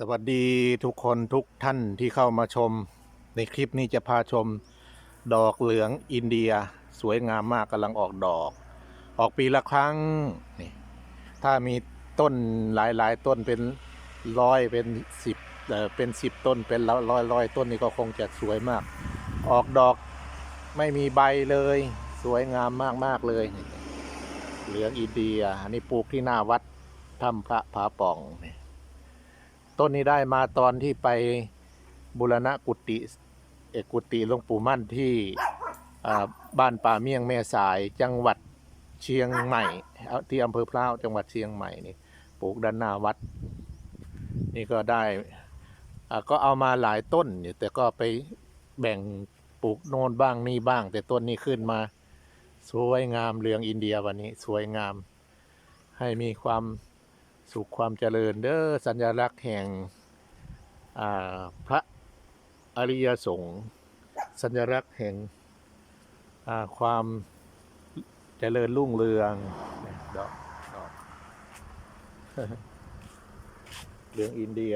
สวัสดีทุกคนทุกท่านที่เข้ามาชม ในคลิปนี้จะพาชม ดอกเหลืองอินเดีย สวยงามมากกำลังออกดอก ออกปีละครั้งนี่ถ้ามีต้นหลายๆ ต้นเป็นร้อยเป็นสิบเออเป็นสิบต้นเป็นร้อยร้อยต้นนี่ก็คงจะสวยมาก ออกดอกไม่มีใบเลย สวยงามมากๆเลยเหลืองอินเดียอันนี้ปลูกที่หน้าวัดถ้ำพระผาป่องนี่ ต้นนี้ได้มาตอนที่ไปบุรณะกุฏิเอกกุฏิหลวงปู่มั่นที่บ้านป่าเมี่ยงแม่สายจังหวัดเชียงใหม่ที่อำเภอพร้าวจังหวัดเชียงใหม่นี่ปลูกด้านหน้าวัด นี่ก็ได้ก็เอามาหลายต้นอยู่แต่ก็ไปแบ่งปลูกโน่นบ้างนี่บ้าง แต่ต้นนี้ขึ้นมา สวยงามเหลืองอินเดียวันนี้สวยงามให้มีความ สุขความเจริญเด้อสัญลักษณ์แห่งพระอริยสงฆ์สัญลักษณ์แห่งความเจริญรุ่งเรืองเดอกดอกเหลืองอินเดีย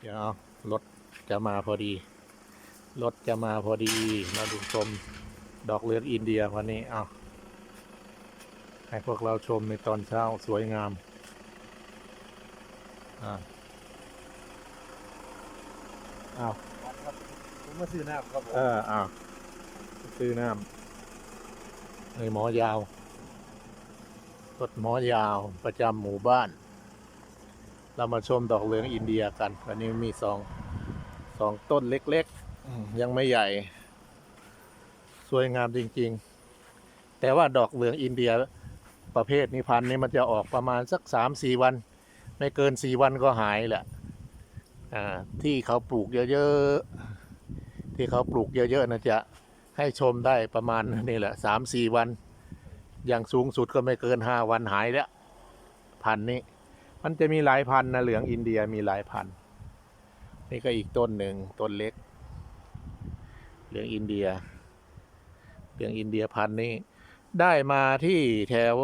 เดี๋ยวรถจะมาพอดี รถจะมาพอดี มาดูชมดอกเหลืองอินเดียวันนี้เอา ให้พวกเราชมในตอนเช้าสวยงาม อ่าอ้าวครับผมมาซื้อน้ำครับผมเอออ้าวซื้อน้ำในหมอยาวรถหมอยาวประจำหมู่บ้าน เรามาชมดอกเหลืองอินเดียกัน วันนี้มีสองสองต้นเล็กๆอืมยังไม่ใหญ่ สวยงามจริง ๆ แต่ว่าดอกเหลืองอินเดีย ประเภทนี้พันธุ์นี้มันจะออกประมาณสักสามสี่วัน ไม่เกินสี่วันก็หายแหละที่เขาปลูกเยอะๆ ที่เขาปลูกเยอะๆนะจะให้ชมได้ประมาณนี่แหละสามสี่วัน อย่างสูงสุดก็ไม่เกินห้าวันหายแล้วพันธุ์นี้ มันจะมีหลายพันธุ์นะเหลืองอินเดียมีหลายพันธุ์นี่ก็อีกต้นหนึ่งต้นเล็ก เหลืองอินเดีย เหลืองอินเดียพันธุ์นี้ ได้มาที่แถว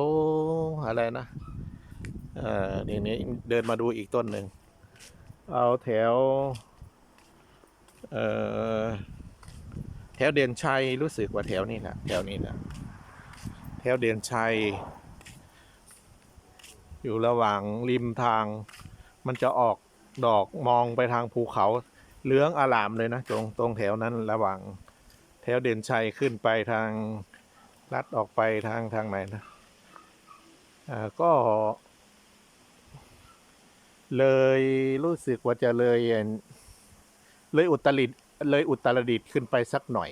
อะไรนะเอ่อนี่นี่เดินมาดูอีกต้นหนึ่ง เอาแถว เอ่อ แถวเด่นชัยรู้สึกว่าแถวนี้นะแถวนี้นะแถวเด่นชัย อยู่ระหว่างริมทาง มันจะออกดอกมองไปทางภูเขาเหลืองอลามเลยนะตรงตรงแถวนั้นระหว่าง แถวเด่นชัยขึ้นไปทาง ลัดออกไปทางทางไหนนะอ่าก็เลยรู้สึกว่าจะเลยเอิ่นเลยอุตรดิตถ์เลยอุตรดิตถ์ขึ้นไปสักหน่อย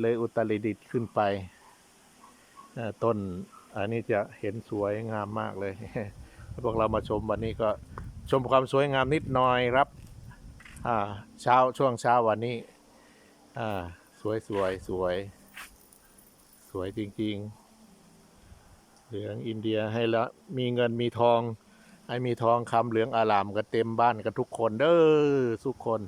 เลยอุตรดิตถ์ขึ้นไปอ่าต้นอันนี้จะเห็นสวยงามมากเลยพวกเรามาชมวันนี้ก็ชมความสวยงามนิดหน่อยครับอ่าเช้าช่วงเช้าวันนี้อ่าสวยสวยสวย สวยจริง ๆ เหลืองอินเดียให้ละมีเงินมีทอง ให้มีทองคำเหลืองอารามกันเต็มบ้านกันทุกคนเด้อทุกคน